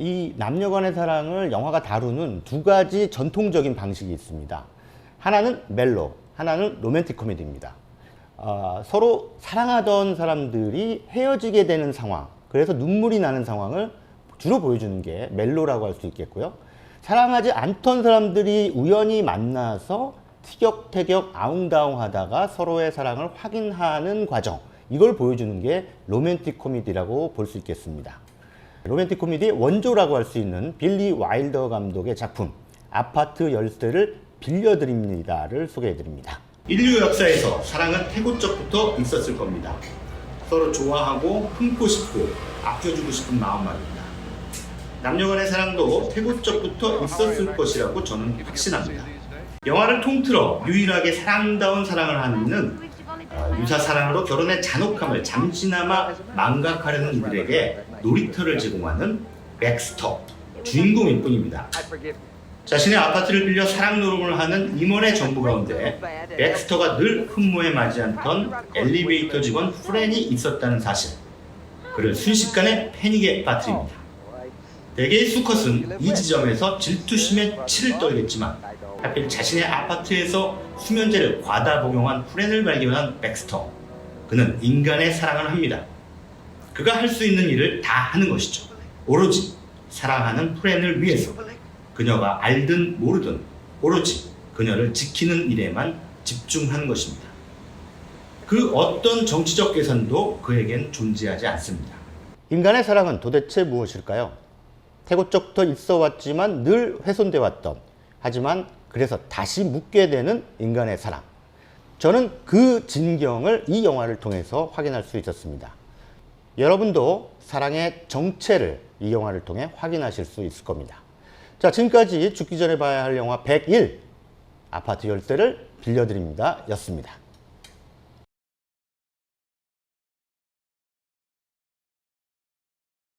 이 남녀 간의 사랑을 영화가 다루는 두 가지 전통적인 방식이 있습니다. 하나는 멜로, 하나는 로맨틱 코미디입니다. 아, 서로 사랑하던 사람들이 헤어지게 되는 상황, 그래서 눈물이 나는 상황을 주로 보여주는 게 멜로라고 할 수 있겠고요. 사랑하지 않던 사람들이 우연히 만나서 티격태격 아웅다웅 하다가 서로의 사랑을 확인하는 과정, 이걸 보여주는 게 로맨틱 코미디라고 볼 수 있겠습니다. 로맨틱 코미디의 원조라고 할 수 있는 빌리 와일더 감독의 작품 아파트 열쇠를 빌려드립니다를 소개해드립니다. 인류 역사에서 사랑은 태고적부터 있었을 겁니다. 서로 좋아하고 품고 싶고 아껴주고 싶은 마음 말입니다. 남녀 간의 사랑도 태고적부터 있었을 것이라고 저는 확신합니다. 영화를 통틀어 유일하게 사랑다운 사랑을 하는 어, 유사 사랑으로 결혼의 잔혹함을 잠시나마 망각하려는 이들에게 놀이터를 제공하는 백스터 주인공일 뿐입니다. 자신의 아파트를 빌려 사랑 노름을 하는 임원의 정부 가운데 백스터가 늘 흠모에 맞지 않던 엘리베이터 직원 프렌이 있었다는 사실. 그를 순식간에 패닉에 빠뜨립니다. 대개의 수컷은 이 지점에서 질투심에 치를 떨겠지만 하필 자신의 아파트에서 수면제를 과다 복용한 프렌을 발견한 백스터. 그는 인간의 사랑을 합니다. 그가 할 수 있는 일을 다 하는 것이죠. 오로지 사랑하는 프렌을 위해서 그녀가 알든 모르든 오로지 그녀를 지키는 일에만 집중하는 것입니다. 그 어떤 정치적 계산도 그에겐 존재하지 않습니다. 인간의 사랑은 도대체 무엇일까요? 태고적부터 있어 왔지만 늘 훼손돼 왔던 하지만 그래서 다시 묻게 되는 인간의 사랑. 저는 그 진경을 이 영화를 통해서 확인할 수 있었습니다. 여러분도 사랑의 정체를 이 영화를 통해 확인하실 수 있을 겁니다. 자, 지금까지 죽기 전에 봐야 할 영화 101 아파트 열쇠를 빌려드립니다. 였습니다.